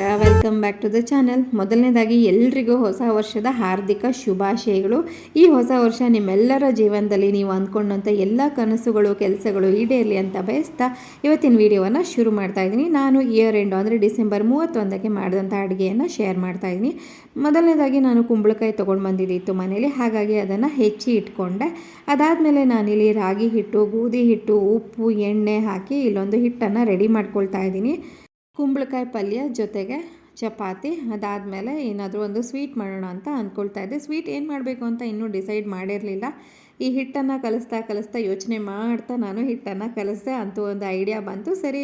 ನಮಸ್ಕಾರ welcome back to the channel ಮೊದಲನೇದಾಗಿ ಎಲ್ರಿಗೂ ಹೊಸ ವರ್ಷದ ಹಾರ್ದಿಕ ಶುಭಾಶಯಗಳು. ಈ ಹೊಸ ವರ್ಷ ನಿಮ್ಮೆಲ್ಲರ ಜೀವನದಲ್ಲಿ ನೀವು ಅಂದ್ಕೊಂಡಂಥ ಎಲ್ಲ ಕನಸುಗಳು, ಕೆಲಸಗಳು ಈಡೇರಲಿ ಅಂತ ಬಯಸ್ತಾ ಇವತ್ತಿನ ವಿಡಿಯೋವನ್ನು ಶುರು ಮಾಡ್ತಾ ಇದ್ದೀನಿ. ನಾನು ಇಯರ್ ಎಂಡು ಅಂದರೆ ಡಿಸೆಂಬರ್ ಮೂವತ್ತೊಂದಕ್ಕೆ ಮಾಡಿದಂಥ ಅಡುಗೆಯನ್ನು ಶೇರ್ ಮಾಡ್ತಾ ಇದ್ದೀನಿ. ಮೊದಲನೇದಾಗಿ ನಾನು ಕುಂಬಳಕಾಯಿ ತೊಗೊಂಡು ಬಂದಿದ್ದಿತ್ತು ಮನೇಲಿ, ಹಾಗಾಗಿ ಅದನ್ನು ಹೆಚ್ಚಿ ಇಟ್ಕೊಂಡೆ. ಅದಾದಮೇಲೆ ನಾನಿಲ್ಲಿ ರಾಗಿ ಹಿಟ್ಟು, ಗೋಧಿ ಹಿಟ್ಟು, ಉಪ್ಪು, ಎಣ್ಣೆ ಹಾಕಿ ಇಲ್ಲೊಂದು ಹಿಟ್ಟನ್ನು ರೆಡಿ ಮಾಡ್ಕೊಳ್ತಾ ಇದ್ದೀನಿ. ಕುಂಬಳಕಾಯಿ ಪಲ್ಯ ಜೊತೆಗೆ ಚಪಾತಿ, ಅದಾದಮೇಲೆ ಏನಾದರೂ ಒಂದು ಸ್ವೀಟ್ ಮಾಡೋಣ ಅಂತ ಅಂದ್ಕೊಳ್ತಾ ಇದ್ದೆ. ಸ್ವೀಟ್ ಏನು ಮಾಡಬೇಕು ಅಂತ ಇನ್ನೂ ಡಿಸೈಡ್ ಮಾಡಿರಲಿಲ್ಲ. ಈ ಹಿಟ್ಟನ್ನು ಕಲಿಸ್ತಾ ಕಲಿಸ್ತಾ ಯೋಚನೆ ಮಾಡ್ತಾ ನಾನು ಹಿಟ್ಟನ್ನು ಕಲಿಸ್ದೆ ಅಂತೂ ಒಂದು ಐಡಿಯಾ ಬಂತು. ಸರಿ,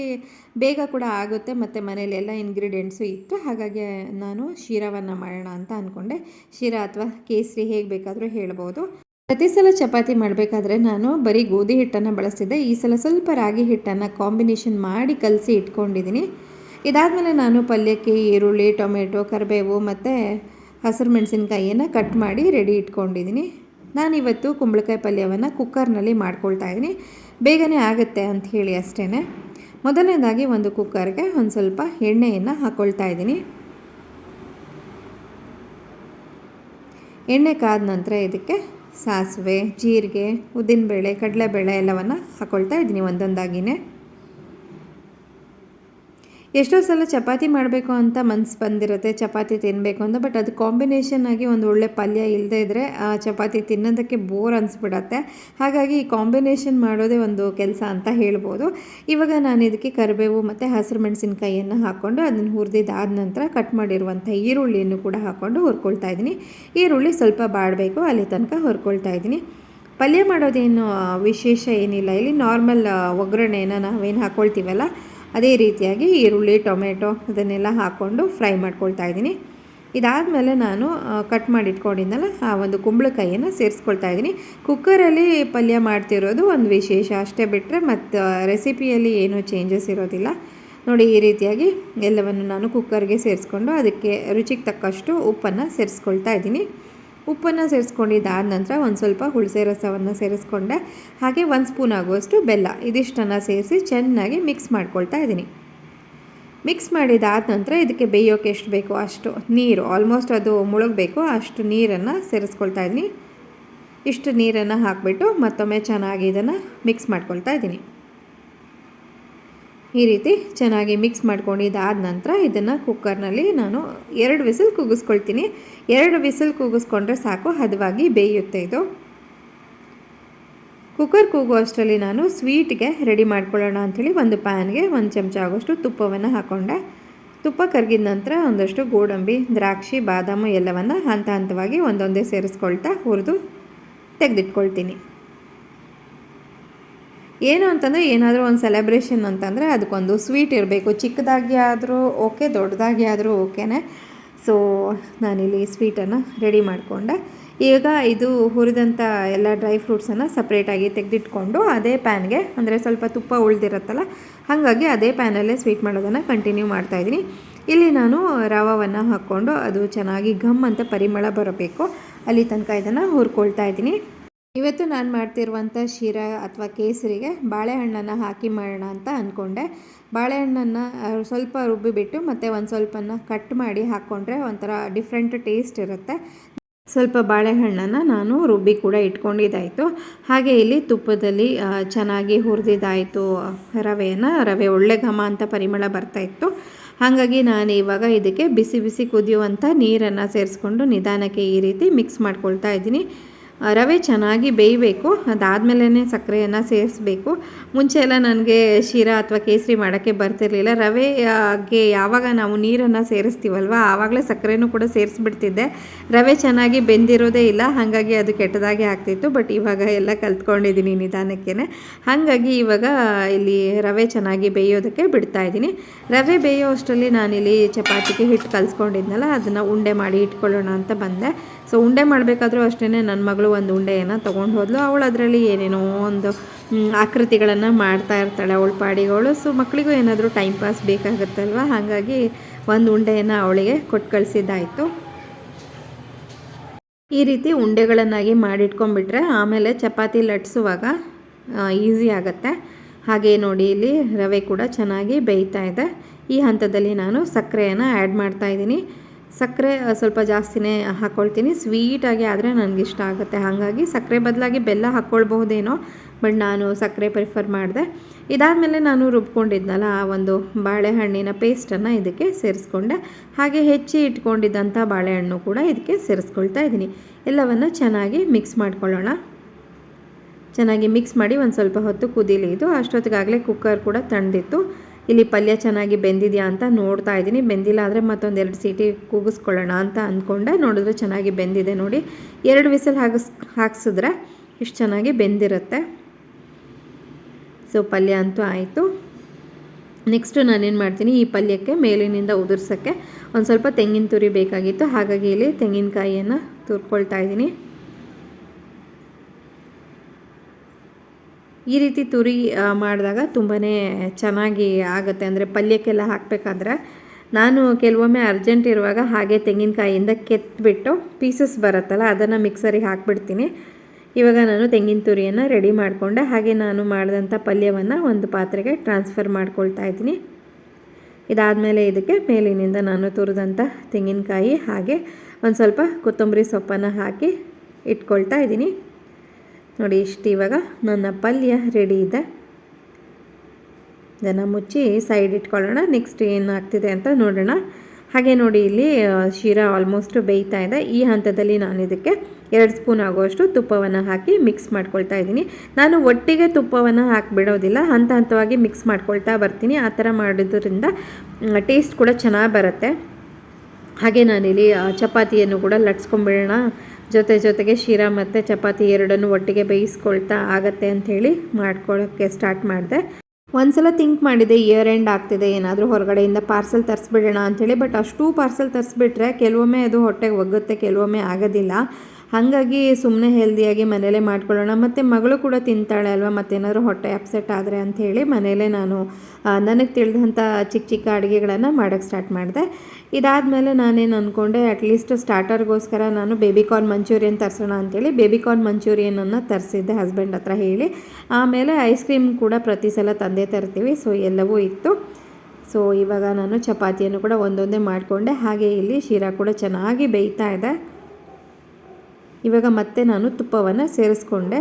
ಬೇಗ ಕೂಡ ಆಗುತ್ತೆ. ಮತ್ತು ಮನೇಲಿ ಎಲ್ಲ ಇಂಗ್ರೀಡಿಯೆಂಟ್ಸು ಇತ್ತು. ಹಾಗಾಗಿ ನಾನು ಶಿರವನ್ನು ಮಾಡೋಣ ಅಂತ ಅಂದ್ಕೊಂಡೆ ಶಿರ ಅಥವಾ ಕೇಸರಿ ಹೇಗೆ ಬೇಕಾದರೂ ಹೇಳ್ಬೋದು. ಪ್ರತಿ ಸಲ ಚಪಾತಿ ಮಾಡಬೇಕಾದ್ರೆ ನಾನು ಬರೀ ಗೋಧಿ ಹಿಟ್ಟನ್ನು ಬಳಸ್ತಿದ್ದೆ. ಈ ಸಲ ಸ್ವಲ್ಪ ರಾಗಿ ಹಿಟ್ಟನ್ನು ಕಾಂಬಿನೇಷನ್ ಮಾಡಿ ಕಲಸಿ ಇಟ್ಕೊಂಡಿದ್ದೀನಿ. ಇದಾದಮೇಲೆ ನಾನು ಪಲ್ಯಕ್ಕೆ ಈರುಳ್ಳಿ, ಟೊಮೆಟೊ, ಕರಿಬೇವು ಮತ್ತು ಹಸಿರು ಮೆಣಸಿನ್ಕಾಯಿಯನ್ನು ಕಟ್ ಮಾಡಿ ರೆಡಿ ಇಟ್ಕೊಂಡಿದ್ದೀನಿ ನಾನಿವತ್ತು ಕುಂಬಳಕಾಯಿ ಪಲ್ಯವನ್ನು ಕುಕ್ಕರ್ನಲ್ಲಿ ಮಾಡ್ಕೊಳ್ತಾ ಇದ್ದೀನಿ ಬೇಗನೆ ಆಗುತ್ತೆ ಅಂತ ಹೇಳಿ ಅಷ್ಟೇ ಮೊದಲನೇದಾಗಿ ಒಂದು ಕುಕ್ಕರ್ಗೆ ಒಂದು ಸ್ವಲ್ಪ ಎಣ್ಣೆಯನ್ನು ಹಾಕ್ಕೊಳ್ತಾ ಇದ್ದೀನಿ ಎಣ್ಣೆ ಕಾದ ನಂತರ ಇದಕ್ಕೆ ಸಾಸಿವೆ, ಜೀರಿಗೆ, ಉದ್ದಿನಬೇಳೆ, ಕಡಲೆಬೇಳೆ ಎಲ್ಲವನ್ನು ಹಾಕ್ಕೊಳ್ತಾ ಇದ್ದೀನಿ ಒಂದೊಂದಾಗಿಯೇ ಎಷ್ಟೋ ಸಲ ಚಪಾತಿ ಮಾಡಬೇಕು ಅಂತ ಮನಸ್ಸು ಬಂದಿರುತ್ತೆ, ಚಪಾತಿ ತಿನ್ನಬೇಕು ಅಂತ ಬಟ್ ಅದು ಕಾಂಬಿನೇಷನ್ ಆಗಿ ಒಂದು ಒಳ್ಳೆ ಪಲ್ಯ ಇಲ್ಲದೇ ಇದ್ದರೆ ಆ ಚಪಾತಿ ತಿನ್ನೋದಕ್ಕೆ ಬೋರ್ ಅನಿಸ್ಬಿಡತ್ತೆ. ಹಾಗಾಗಿ ಈ ಕಾಂಬಿನೇಷನ್ ಮಾಡೋದೇ ಒಂದು ಕೆಲಸ ಅಂತ ಹೇಳ್ಬೋದು. ಇವಾಗ ನಾನು ಇದಕ್ಕೆ ಕರಿಬೇವು ಮತ್ತು ಹಸಿರು ಮೆಣಸಿನ್ಕಾಯಿಯನ್ನು ಹಾಕ್ಕೊಂಡು ಅದನ್ನು ಹುರಿದಿದ್ದಾದ ನಂತರ ಕಟ್ ಮಾಡಿರುವಂಥ ಈರುಳ್ಳಿಯನ್ನು ಕೂಡ ಹಾಕ್ಕೊಂಡು ಹುರ್ಕೊಳ್ತಾ ಇದ್ದೀನಿ. ಈರುಳ್ಳಿ ಸ್ವಲ್ಪ ಬಾಡಬೇಕು, ಅಲ್ಲಿ ತನಕ ಹುರ್ಕೊಳ್ತಾ ಇದ್ದೀನಿ. ಪಲ್ಯ ಮಾಡೋದೇನು ವಿಶೇಷ ಏನಿಲ್ಲ, ಇಲ್ಲಿ ನಾರ್ಮಲ್ ಒಗ್ಗರಣೆನ ನಾವೇನು ಹಾಕ್ಕೊಳ್ತೀವಲ್ಲ ಅದೇ ರೀತಿಯಾಗಿ ಈರುಳ್ಳಿ, ಟೊಮೆಟೊ ಅದನ್ನೆಲ್ಲ ಹಾಕ್ಕೊಂಡು ಫ್ರೈ ಮಾಡ್ಕೊಳ್ತಾ ಇದ್ದೀನಿ. ಇದಾದಮೇಲೆ ನಾನು ಕಟ್ ಮಾಡಿ ಇಟ್ಕೊಂಡಿದ್ದಲ್ಲ ಆ ಒಂದು ಕುಂಬಳಕಾಯಿಯನ್ನು ಸೇರಿಸ್ಕೊಳ್ತಾ ಇದ್ದೀನಿ. ಕುಕ್ಕರಲ್ಲಿ ಪಲ್ಯ ಮಾಡ್ತಿರೋದು ಒಂದು ವಿಶೇಷ ಅಷ್ಟೇ ಬಿಟ್ಟರೆ ಮತ್ತು ರೆಸಿಪಿಯಲ್ಲಿ ಏನೂ ಚೇಂಜಸ್ ಇರೋದಿಲ್ಲ. ನೋಡಿ, ಈ ರೀತಿಯಾಗಿ ಎಲ್ಲವನ್ನು ನಾನು ಕುಕ್ಕರ್ಗೆ ಸೇರಿಸ್ಕೊಂಡು ಅದಕ್ಕೆ ರುಚಿಗೆ ತಕ್ಕಷ್ಟು ಉಪ್ಪನ್ನು ಸೇರಿಸ್ಕೊಳ್ತಾ ಇದ್ದೀನಿ. ಉಪ್ಪನ್ನು ಸೇರಿಸ್ಕೊಂಡಿದ್ದಾದ ನಂತರ ಒಂದು ಸ್ವಲ್ಪ ಹುಳಸೆ ರಸವನ್ನು ಸೇರಿಸ್ಕೊಂಡೆ. ಹಾಗೆ ಒಂದು ಸ್ಪೂನ್ ಆಗುವಷ್ಟು ಬೆಲ್ಲ, ಇದಿಷ್ಟನ್ನು ಸೇರಿಸಿ ಚೆನ್ನಾಗಿ ಮಿಕ್ಸ್ ಮಾಡ್ಕೊಳ್ತಾ ಇದ್ದೀನಿ. ಮಿಕ್ಸ್ ಮಾಡಿದಾದ ನಂತರ ಇದಕ್ಕೆ ಬೇಯೋಕೆ ಎಷ್ಟು ಬೇಕೋ ಅಷ್ಟು ನೀರು ಆಲ್ಮೋಸ್ಟ್ ಅದು ಮುಳುಗಬೇಕು, ಅಷ್ಟು ನೀರನ್ನು ಸೇರಿಸ್ಕೊಳ್ತಾ ಇದ್ದೀನಿ. ಇಷ್ಟು ನೀರನ್ನು ಹಾಕಿಬಿಟ್ಟು ಮತ್ತೊಮ್ಮೆ ಚೆನ್ನಾಗಿ ಇದನ್ನು ಮಿಕ್ಸ್ ಮಾಡ್ಕೊಳ್ತಾ ಇದ್ದೀನಿ. ಈ ರೀತಿ ಚೆನ್ನಾಗಿ ಮಿಕ್ಸ್ ಮಾಡ್ಕೊಂಡಿದ್ದಾದ ನಂತರ ಇದನ್ನು ಕುಕ್ಕರ್ನಲ್ಲಿ ನಾನು ಎರಡು ವಿಸಿಲ್ ಕೂಗಿಸ್ಕೊಳ್ತೀನಿ ಎರಡು ವಿಸಿಲ್ ಕೂಗಿಸ್ಕೊಂಡ್ರೆ ಸಾಕು, ಹದವಾಗಿ ಬೇಯುತ್ತೆ ಇದು. ಕುಕ್ಕರ್ ಕೂಗೋ ಅಷ್ಟರಲ್ಲಿ ನಾನು ಸ್ವೀಟ್ಗೆ ರೆಡಿ ಮಾಡ್ಕೊಳ್ಳೋಣ ಅಂಥೇಳಿ ಒಂದು ಪ್ಯಾನ್ಗೆ ಒಂದು ಚಮಚ ಆಗೋಷ್ಟು ತುಪ್ಪವನ್ನು ಹಾಕ್ಕೊಂಡೆ ತುಪ್ಪ ಕರಗಿದ ನಂತರ ಒಂದಷ್ಟು ಗೋಡಂಬಿ, ದ್ರಾಕ್ಷಿ, ಬಾದಾಮು ಎಲ್ಲವನ್ನು ಹಂತ ಹಂತವಾಗಿ ಒಂದೊಂದೇ ಸೇರಿಸ್ಕೊಳ್ತಾ ಹುರಿದು ತೆಗೆದಿಟ್ಕೊಳ್ತೀನಿ. ಏನು ಅಂತಂದರೆ ಏನಾದರೂ ಒಂದು ಸೆಲೆಬ್ರೇಷನ್ ಅಂತಂದರೆ ಅದಕ್ಕೊಂದು ಸ್ವೀಟ್ ಇರಬೇಕು. ಚಿಕ್ಕದಾಗಿ ಆದರೂ ಓಕೆ ದೊಡ್ಡದಾಗಿ ಆದರೂ ಓಕೆನೇ ಸೊ ನಾನಿಲ್ಲಿ ಸ್ವೀಟನ್ನು ರೆಡಿ ಮಾಡಿಕೊಂಡೆ. ಈಗ ಇದು ಹುರಿದಂಥ ಎಲ್ಲ ಡ್ರೈ ಫ್ರೂಟ್ಸನ್ನು ಸಪ್ರೇಟಾಗಿ ತೆಗೆದಿಟ್ಕೊಂಡು ಅದೇ ಪ್ಯಾನ್ಗೆ ಅಂದರೆ ಸ್ವಲ್ಪ ತುಪ್ಪ ಉಳಿದಿರುತ್ತಲ್ಲ, ಹಾಗಾಗಿ ಅದೇ ಪ್ಯಾನಲ್ಲೇ ಸ್ವೀಟ್ ಮಾಡೋದನ್ನು ಕಂಟಿನ್ಯೂ ಮಾಡ್ತಾಯಿದ್ದೀನಿ ಇಲ್ಲಿ ನಾನು ರವವನ್ನು ಹಾಕ್ಕೊಂಡು ಅದು ಚೆನ್ನಾಗಿ ಘಮ್ ಅಂತ ಪರಿಮಳ ಬರಬೇಕು. ಅಲ್ಲಿ ತನಕ ಇದನ್ನು ಹುರ್ಕೊಳ್ತಾ ಇದ್ದೀನಿ. ಇವತ್ತು ನಾನು ಮಾಡ್ತಿರುವಂಥ ಶಿರ ಅಥವಾ ಕೇಸರಿಗೆ ಬಾಳೆಹಣ್ಣನ್ನು ಹಾಕಿ ಮಾಡೋಣ ಅಂತ ಅಂದ್ಕೊಂಡೆ ಬಾಳೆಹಣ್ಣನ್ನು ಸ್ವಲ್ಪ ರುಬ್ಬಿಬಿಟ್ಟು ಮತ್ತು ಒಂದು ಸ್ವಲ್ಪನ ಕಟ್ ಮಾಡಿ ಹಾಕ್ಕೊಂಡ್ರೆ ಒಂಥರ ಡಿಫ್ರೆಂಟ್ ಟೇಸ್ಟ್ ಇರುತ್ತೆ. ಸ್ವಲ್ಪ ಬಾಳೆಹಣ್ಣನ್ನು ನಾನು ರುಬ್ಬಿ ಕೂಡ ಇಟ್ಕೊಂಡಿದ್ದಾಯಿತು. ಹಾಗೆ ಇಲ್ಲಿ ತುಪ್ಪದಲ್ಲಿ ಚೆನ್ನಾಗಿ ಹುರಿದಿದ್ದಾಯಿತು ರವೆಯನ್ನು. ರವೆ ಒಳ್ಳೆ ಘಮ ಅಂತ ಪರಿಮಳ ಬರ್ತಾ ಇತ್ತು. ಹಾಗಾಗಿ ನಾನು ಇವಾಗ ಇದಕ್ಕೆ ಬಿಸಿ ಬಿಸಿ ಕುದಿಯುವಂಥ ನೀರನ್ನು ಸೇರಿಸ್ಕೊಂಡು ನಿಧಾನಕ್ಕೆ ಈ ರೀತಿ ಮಿಕ್ಸ್ ಮಾಡ್ಕೊಳ್ತಾ ಇದ್ದೀನಿ. ರವೆ ಚೆನ್ನಾಗಿ ಬೇಯಬೇಕು ಅದಾದಮೇಲೆ ಸಕ್ಕರೆಯನ್ನು ಸೇರಿಸ್ಬೇಕು. ಮುಂಚೆ ಎಲ್ಲ ನನಗೆ ಶಿರಾ ಅಥವಾ ಕೇಸರಿ ಮಾಡೋಕ್ಕೆ ಬರ್ತಿರಲಿಲ್ಲ. ರವೆಗೆ ಯಾವಾಗ ನಾವು ನೀರನ್ನು ಸೇರಿಸ್ತೀವಲ್ವ, ಆವಾಗಲೇ ಸಕ್ಕರೆನೂ ಕೂಡ ಸೇರಿಸ್ಬಿಡ್ತಿದ್ದೆ. ರವೆ ಚೆನ್ನಾಗಿ ಬೆಂದಿರೋದೇ ಇಲ್ಲ, ಹಾಗಾಗಿ ಅದು ಕೆಟ್ಟದಾಗಿ ಆಗ್ತಿತ್ತು, ಬಟ್ ಇವಾಗ ಎಲ್ಲ ಕಲ್ತ್ಕೊಂಡಿದ್ದೀನಿ ನಿಧಾನಕ್ಕೇ ಹಾಗಾಗಿ ಇವಾಗ ಇಲ್ಲಿ ರವೆ ಚೆನ್ನಾಗಿ ಬೇಯೋದಕ್ಕೆ ಬಿಡ್ತಾ ಇದ್ದೀನಿ. ರವೆ ಬೇಯೋ ಅಷ್ಟರಲ್ಲಿ ನಾನಿಲ್ಲಿ ಚಪಾತಿಗೆ ಹಿಟ್ಟು ಕಲಿಸ್ಕೊಂಡಿದ್ನಲ್ಲ, ಅದನ್ನು ಉಂಡೆ ಮಾಡಿ ಇಟ್ಕೊಳ್ಳೋಣ ಅಂತ ಬಂದೆ. ಸೊ ಉಂಡೆ ಮಾಡಬೇಕಾದ್ರೂ ಅಷ್ಟೇ ನನ್ನ ಮಗಳು ಒಂದು ಉಂಡೆಯನ್ನು ತೊಗೊಂಡು ಹೋದ್ಲು. ಅವಳು ಅದರಲ್ಲಿ ಏನೇನೋ ಒಂದು ಆಕೃತಿಗಳನ್ನು ಮಾಡ್ತಾ ಇರ್ತಾಳೆ ಅವಳ ಪಾಡಿಗಳು. ಸೊ ಮಕ್ಕಳಿಗೂ ಏನಾದರೂ ಟೈಮ್ ಪಾಸ್ ಬೇಕಾಗುತ್ತಲ್ವ? ಹಾಗಾಗಿ ಒಂದು ಉಂಡೆಯನ್ನು ಅವಳಿಗೆ ಕೊಟ್ಟು ಕಳಿಸಿದ್ದಾಯಿತು. ಈ ರೀತಿ ಉಂಡೆಗಳನ್ನಾಗಿ ಮಾಡಿಟ್ಕೊಂಡ್ಬಿಟ್ರೆ ಆಮೇಲೆ ಚಪಾತಿ ಲಟ್ಸುವಾಗ ಈಸಿ ಆಗುತ್ತೆ. ಹಾಗೆ ನೋಡಿ, ಇಲ್ಲಿ ರವೆ ಕೂಡ ಚೆನ್ನಾಗಿ ಬೇಯ್ತಾ ಇದೆ. ಈ ಹಂತದಲ್ಲಿ ನಾನು ಸಕ್ಕರೆಯನ್ನು ಆ್ಯಡ್ ಮಾಡ್ತಾ ಇದ್ದೀನಿ. ಸಕ್ಕರೆ ಸ್ವಲ್ಪ ಜಾಸ್ತಿನೇ ಹಾಕ್ಕೊಳ್ತೀನಿ ಸ್ವೀಟಾಗಿ ಆದರೆ ಇಷ್ಟ ಆಗುತ್ತೆ. ಹಾಗಾಗಿ ಸಕ್ಕರೆ ಬದಲಾಗಿ ಬೆಲ್ಲ ಹಾಕ್ಕೊಳ್ಬಹುದೇನೋ ಬಟ್ ನಾನು ಸಕ್ಕರೆ ಪ್ರಿಫರ್ ಮಾಡಿದೆ. ಇದಾದಮೇಲೆ ನಾನು ರುಬ್ಕೊಂಡಿದ್ನಲ್ಲ ಆ ಒಂದು ಬಾಳೆಹಣ್ಣಿನ ಪೇಸ್ಟನ್ನು ಇದಕ್ಕೆ ಸೇರಿಸ್ಕೊಂಡೆ. ಹಾಗೆ ಹೆಚ್ಚಿ ಇಟ್ಕೊಂಡಿದ್ದಂಥ ಬಾಳೆಹಣ್ಣು ಕೂಡ ಇದಕ್ಕೆ ಸೇರಿಸ್ಕೊಳ್ತಾ ಇದ್ದೀನಿ. ಎಲ್ಲವನ್ನು ಚೆನ್ನಾಗಿ ಮಿಕ್ಸ್ ಮಾಡ್ಕೊಳ್ಳೋಣ. ಚೆನ್ನಾಗಿ ಮಿಕ್ಸ್ ಮಾಡಿ ಒಂದು ಸ್ವಲ್ಪ ಹೊತ್ತು ಕುದೀಲಿ ಇದು ಅಷ್ಟೊತ್ತಿಗಾಗಲೇ ಕುಕ್ಕರ್ ಕೂಡ ತಣ್ಣದಿತ್ತು ಇಲ್ಲಿ ಪಲ್ಯ ಚೆನ್ನಾಗಿ ಬೆಂದಿದೆಯಾ ಅಂತ ನೋಡ್ತಾ ಇದ್ದೀನಿ. ಬೆಂದಿಲ್ಲ ಆದರೆ ಮತ್ತೊಂದು ಎರಡು ಸೀಟಿ ಕೂಗಿಸ್ಕೊಳ್ಳೋಣ ಅಂತ ಅಂದ್ಕೊಂಡೆ ನೋಡಿದ್ರೆ ಚೆನ್ನಾಗಿ ಬೆಂದಿದೆ ನೋಡಿ. ಎರಡು ವಿಸಲ್ ಹಾಕಿಸ್ ಹಾಕ್ಸಿದ್ರೆ ಇಷ್ಟು ಚೆನ್ನಾಗಿ ಬೆಂದಿರುತ್ತೆ. ಸೊ ಪಲ್ಯ ಅಂತೂ ಆಯಿತು. ನೆಕ್ಸ್ಟು ನಾನೇನು ಮಾಡ್ತೀನಿ, ಈ ಪಲ್ಯಕ್ಕೆ ಮೇಲಿನಿಂದ ಉದುರ್ಸೋಕ್ಕೆ ಒಂದು ಸ್ವಲ್ಪ ತೆಂಗಿನ ತುರಿ ಬೇಕಾಗಿತ್ತು. ಹಾಗಾಗಿ ಇಲ್ಲಿ ತೆಂಗಿನಕಾಯಿಯನ್ನು ತುರ್ಕೊಳ್ತಾ ಇದ್ದೀನಿ. ಈ ರೀತಿ ತುರಿ ಮಾಡಿದಾಗ ತುಂಬಾ ಚೆನ್ನಾಗಿ ಆಗುತ್ತೆ. ಅಂದರೆ ಪಲ್ಯಕ್ಕೆಲ್ಲ ಹಾಕಬೇಕಾದ್ರೆ ನಾನು ಕೆಲವೊಮ್ಮೆ ಅರ್ಜೆಂಟ್ ಇರುವಾಗ ಹಾಗೆ ತೆಂಗಿನಕಾಯಿಯಿಂದ ಕೆತ್ತಿಬಿಟ್ಟು ಪೀಸಸ್ ಬರುತ್ತಲ್ಲ, ಅದನ್ನು ಮಿಕ್ಸರಿಗೆ ಹಾಕ್ಬಿಡ್ತೀನಿ. ಇವಾಗ ನಾನು ತೆಂಗಿನ ತುರಿಯನ್ನು ರೆಡಿ ಮಾಡಿಕೊಂಡೆ. ಹಾಗೆ ನಾನು ಮಾಡಿದಂಥ ಪಲ್ಯವನ್ನು ಒಂದು ಪಾತ್ರೆಗೆ ಟ್ರಾನ್ಸ್ಫರ್ ಮಾಡ್ಕೊಳ್ತಾ ಇದ್ದೀನಿ. ಇದಾದಮೇಲೆ ಇದಕ್ಕೆ ಮೇಲಿನಿಂದ ನಾನು ತುರಿದಂಥ ತೆಂಗಿನಕಾಯಿ ಹಾಗೆ ಒಂದು ಸ್ವಲ್ಪ ಕೊತ್ತಂಬರಿ ಸೊಪ್ಪನ್ನು ಹಾಕಿ ಇಟ್ಕೊಳ್ತಾ ಇದ್ದೀನಿ. ನೋಡಿ, ಇಷ್ಟು ಇವಾಗ ನನ್ನ ಪಲ್ಯ ರೆಡಿ ಇದೆ. ಇದನ್ನು ಮುಚ್ಚಿ ಸೈಡ್ ಇಟ್ಕೊಳ್ಳೋಣ. ನೆಕ್ಸ್ಟ್ ಏನು ಆಗ್ತಿದೆ ಅಂತ ನೋಡೋಣ. ಹಾಗೆ ನೋಡಿ, ಇಲ್ಲಿ ಶೀರಾ ಆಲ್ಮೋಸ್ಟ್ ಬೇಯ್ತಾ ಇದೆ. ಈ ಹಂತದಲ್ಲಿ ನಾನು ಇದಕ್ಕೆ ಎರಡು ಸ್ಪೂನ್ ಆಗುವಷ್ಟು ತುಪ್ಪವನ್ನು ಹಾಕಿ ಮಿಕ್ಸ್ ಮಾಡ್ಕೊಳ್ತಾ ಇದ್ದೀನಿ. ನಾನು ಒಟ್ಟಿಗೆ ತುಪ್ಪವನ್ನು ಹಾಕಿಬಿಡೋದಿಲ್ಲ. ಹಂತ ಹಂತವಾಗಿ ಮಿಕ್ಸ್ ಮಾಡ್ಕೊಳ್ತಾ ಬರ್ತೀನಿ. ಆ ಥರ ಮಾಡೋದ್ರಿಂದ ಟೇಸ್ಟ್ ಕೂಡ ಚೆನ್ನಾಗಿ ಬರುತ್ತೆ. ಹಾಗೆ ನಾನಿಲ್ಲಿ ಚಪಾತಿಯನ್ನು ಕೂಡ ಲಟ್ಸ್ಕೊಂಬಿಡೋಣ. ಜೊತೆ ಜೊತೆಗೆ ಶಿರಾ ಮತ್ತು ಚಪಾತಿ ಎರಡನ್ನು ಒಟ್ಟಿಗೆ ಬೇಯಿಸ್ಕೊಳ್ತಾ ಆಗತ್ತೆ ಅಂಥೇಳಿ ಮಾಡ್ಕೊಳ್ಳೋಕ್ಕೆ ಸ್ಟಾರ್ಟ್ ಮಾಡಿದೆ. ಒಂದ್ಸಲ ಥಿಂಕ್ ಮಾಡಿದೆ ಇಯರ್ ಎಂಡ್ ಆಗ್ತಿದೆ, ಏನಾದರೂ ಹೊರಗಡೆಯಿಂದ ಪಾರ್ಸೆಲ್ ತರಿಸ್ಬಿಡೋಣ ಅಂಥೇಳಿ ಬಟ್ ಅಷ್ಟು ಪಾರ್ಸೆಲ್ ತರಿಸ್ಬಿಟ್ರೆ ಕೆಲವೊಮ್ಮೆ ಅದು ಹೊಟ್ಟೆಗೆ ಒಗ್ಗುತ್ತೆ, ಕೆಲವೊಮ್ಮೆ ಆಗೋದಿಲ್ಲ. ಹಾಗಾಗಿ ಸುಮ್ಮನೆ ಹೆಲ್ದಿಯಾಗಿ ಮನೇಲೇ ಮಾಡ್ಕೊಳ್ಳೋಣ. ಮತ್ತು ಮಗಳು ಕೂಡ ತಿಂತಾಳೆ ಅಲ್ವಾ? ಮತ್ತೇನಾದರೂ ಹೊಟ್ಟೆ ಅಪ್ಸೆಟ್ ಆದರೆ ಅಂಥೇಳಿ ಮನೇಲೇ ನಾನು ನನಗೆ ತಿಳಿದಂಥ ಚಿಕ್ಕ ಚಿಕ್ಕ ಅಡುಗೆಗಳನ್ನು ಮಾಡೋಕ್ಕೆ ಸ್ಟಾರ್ಟ್ ಮಾಡಿದೆ. ಇದಾದಮೇಲೆ ನಾನೇನು ಅಂದ್ಕೊಂಡೆ ಅಟ್ಲೀಸ್ಟ್ ಸ್ಟಾರ್ಟರ್ಗೋಸ್ಕರ ನಾನು ಬೇಬಿ ಕಾರ್ನ್ ಮಂಚೂರಿಯನ್ ತರಿಸೋಣ ಅಂತೇಳಿ ಬೇಬಿಕಾರ್ನ್ ಮಂಚೂರಿಯನನ್ನು ತರಿಸಿದ್ದೆ ಹಸ್ಬೆಂಡ್ ಹತ್ರ ಹೇಳಿ. ಆಮೇಲೆ ಐಸ್ ಕ್ರೀಮ್ ಕೂಡ ಪ್ರತಿ ಸಲ ತಂದೆ ತರ್ತೀವಿ. ಸೊ ಎಲ್ಲವೂ ಇತ್ತು. ಸೊ ಇವಾಗ ನಾನು ಚಪಾತಿಯನ್ನು ಕೂಡ ಒಂದೊಂದೇ ಮಾಡಿಕೊಂಡೆ. ಹಾಗೆ ಇಲ್ಲಿ ಶಿರಾ ಕೂಡ ಚೆನ್ನಾಗಿ ಬೇಯ್ತಾ ಇದೆ. ಇವಾಗ ಮತ್ತೆ ನಾನು ತುಪ್ಪವನ್ನು ಸೇರಿಸ್ಕೊಂಡೆ.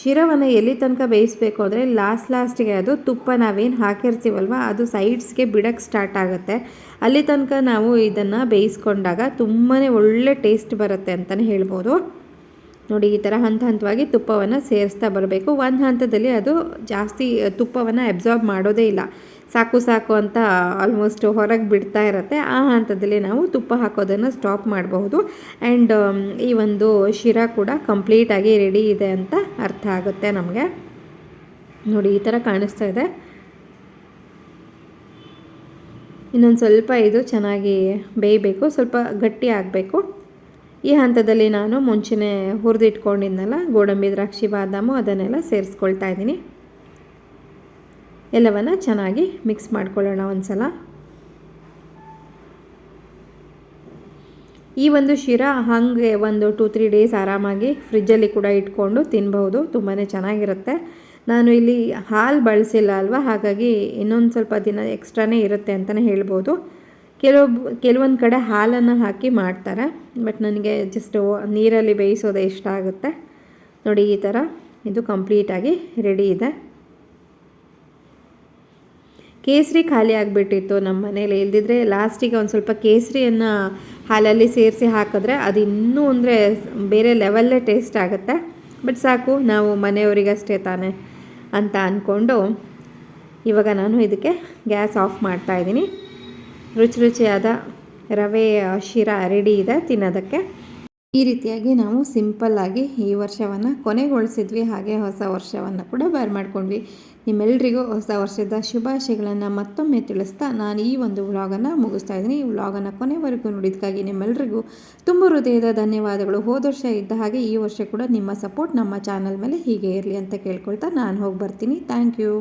ಶಿರವನ್ನು ಎಲ್ಲಿ ತನಕ ಬೇಯಿಸಬೇಕು ಅಂದರೆ ಲಾಸ್ಟ್ ಲಾಸ್ಟಿಗೆ ಅದು ತುಪ್ಪ ನಾವೇನು ಹಾಕಿರ್ತೀವಲ್ವ, ಅದು ಸೈಡ್ಸ್ಗೆ ಬಿಡೋಕ್ಕೆ ಸ್ಟಾರ್ಟ್ ಆಗುತ್ತೆ. ಅಲ್ಲಿ ತನಕ ನಾವು ಇದನ್ನು ಬೇಯಿಸ್ಕೊಂಡಾಗ ತುಂಬಾ ಒಳ್ಳೆ ಟೇಸ್ಟ್ ಬರುತ್ತೆ ಅಂತಲೇ ಹೇಳ್ಬೋದು. ನೋಡಿ ಈ ಥರ ಹಂತ ಹಂತವಾಗಿ ತುಪ್ಪವನ್ನು ಸೇರಿಸ್ತಾ ಬರಬೇಕು. ಒಂದು ಹಂತದಲ್ಲಿ ಅದು ಜಾಸ್ತಿ ತುಪ್ಪವನ್ನು ಅಬ್ಸಾರ್ಬ್ ಮಾಡೋದೇ ಇಲ್ಲ. ಸಾಕು ಸಾಕು ಅಂತ ಆಲ್ಮೋಸ್ಟ್ ಹೊರಗೆ ಬಿಡ್ತಾ ಇರುತ್ತೆ. ಆ ಹಂತದಲ್ಲಿ ನಾವು ತುಪ್ಪ ಹಾಕೋದನ್ನು ಸ್ಟಾಪ್ ಮಾಡಬಹುದು. ಆ್ಯಂಡ್ ಈ ಒಂದು ಶಿರಾ ಕೂಡ ಕಂಪ್ಲೀಟಾಗಿ ರೆಡಿ ಇದೆ ಅಂತ ಅರ್ಥ ಆಗುತ್ತೆ ನಮಗೆ. ನೋಡಿ ಈ ಥರ ಕಾಣಿಸ್ತಾ ಇದೆ. ಇನ್ನೊಂದು ಸ್ವಲ್ಪ ಇದು ಚೆನ್ನಾಗಿ ಬೇಯಬೇಕು. ಸ್ವಲ್ಪ ಗಟ್ಟಿ ಆಗಬೇಕು. ಈ ಹಂತದಲ್ಲಿ ನಾನು ಮುಂಚೆನೇ ಹುರಿದಿಟ್ಕೊಂಡಿದ್ನಲ್ಲ, ಗೋಡಂಬಿ, ದ್ರಾಕ್ಷಿ, ಬಾದಾಮು ಅದನ್ನೆಲ್ಲ ಸೇರಿಸ್ಕೊಳ್ತಾ ಇದ್ದೀನಿ. ಎಲ್ಲವನ್ನು ಚೆನ್ನಾಗಿ ಮಿಕ್ಸ್ ಮಾಡ್ಕೊಳ್ಳೋಣ ಒಂದು ಸಲ ಈ ಒಂದು ಶಿರಾ ಹಾಗೆ ಒಂದು ಟೂ ತ್ರೀ ಡೇಸ್ ಆರಾಮಾಗಿ ಫ್ರಿಜ್ಜಲ್ಲಿ ಕೂಡ ಇಟ್ಕೊಂಡು ತಿನ್ಬಹುದು ತುಂಬಾ ಚೆನ್ನಾಗಿರುತ್ತೆ. ನಾನು ಇಲ್ಲಿ ಹಾಲು ಬಳಸಿಲ್ಲ ಅಲ್ವಾ, ಹಾಗಾಗಿ ಇನ್ನೊಂದು ಸ್ವಲ್ಪ ದಿನ ಎಕ್ಸ್ಟ್ರಾನೇ ಇರುತ್ತೆ ಅಂತಲೇ ಹೇಳ್ಬೋದು. ಕೆಲವೊಬ್ಬ ಕೆಲವೊಂದು ಕಡೆ ಹಾಲನ್ನು ಹಾಕಿ ಮಾಡ್ತಾರೆ. ಬಟ್ ನನಗೆ ಜಸ್ಟ್ ನೀರಲ್ಲಿ ಬೇಯಿಸೋದೇ ಇಷ್ಟ ಆಗುತ್ತೆ. ನೋಡಿ ಈ ಥರ ಇದು ಕಂಪ್ಲೀಟಾಗಿ ರೆಡಿ ಇದೆ. ಕೇಸರಿ ಖಾಲಿ ಆಗಿಬಿಟ್ಟಿತ್ತು ನಮ್ಮ ಮನೇಲಿ. ಇಲ್ದಿದ್ರೆ ಲಾಸ್ಟಿಗೆ ಒಂದು ಸ್ವಲ್ಪ ಕೇಸರಿಯನ್ನು ಹಾಲಲ್ಲಿ ಸೇರಿಸಿ ಹಾಕಿದ್ರೆ ಅದು ಇನ್ನೂ ಅಂದರೆ ಬೇರೆ ಲೆವೆಲ್ಲೇ ಟೇಸ್ಟ್ ಆಗುತ್ತೆ. ಬಟ್ ಸಾಕು, ನಾವು ಮನೆಯವರಿಗಷ್ಟೇ ತಾನೆ ಅಂತ ಅಂದ್ಕೊಂಡು ಇವಾಗ ನಾನು ಇದಕ್ಕೆ ಗ್ಯಾಸ್ ಆಫ್ ಮಾಡ್ತಾ ಇದ್ದೀನಿ. ರುಚಿ ರುಚಿಯಾದ ರವೆ ಶಿರಾ ರೆಡಿ ಇದೆ, ತಿನ್ನೋದಕ್ಕೆ. ಈ ರೀತಿಯಾಗಿ ನಾವು ಸಿಂಪಲ್ಲಾಗಿ ಈ ವರ್ಷವನ್ನು ಕೊನೆಗೊಳಿಸಿದ್ವಿ. ಹಾಗೆ ಹೊಸ ವರ್ಷವನ್ನು ಕೂಡ ಬರ್ ಮಾಡ್ಕೊಂಡ್ವಿ. ನಿಮ್ಮೆಲ್ಲರಿಗೂ ಹೊಸ ವರ್ಷದ ಶುಭಾಶಯಗಳನ್ನು ಮತ್ತೊಮ್ಮೆ ತಿಳಿಸ್ತಾ ನಾನು ಈ ಒಂದು ವ್ಲಾಗನ್ನು ಮುಗಿಸ್ತಾ ಇದ್ದೀನಿ. ಈ ವ್ಲಾಗನ್ನು ಕೊನೆವರೆಗೂ ನೋಡಿದ್ದಕ್ಕಾಗಿ ನಿಮ್ಮೆಲ್ಲರಿಗೂ ತುಂಬ ಹೃದಯದ ಧನ್ಯವಾದಗಳು. ಹೋದ ವರ್ಷ ಇದ್ದ ಹಾಗೆ ಈ ವರ್ಷ ಕೂಡ ನಿಮ್ಮ ಸಪೋರ್ಟ್ ನಮ್ಮ ಚಾನಲ್ ಮೇಲೆ ಹೀಗೆ ಇರಲಿ ಅಂತ ಕೇಳ್ಕೊಳ್ತಾ ನಾನು ಹೋಗಿ ಬರ್ತೀನಿ ಥ್ಯಾಂಕ್ ಯು.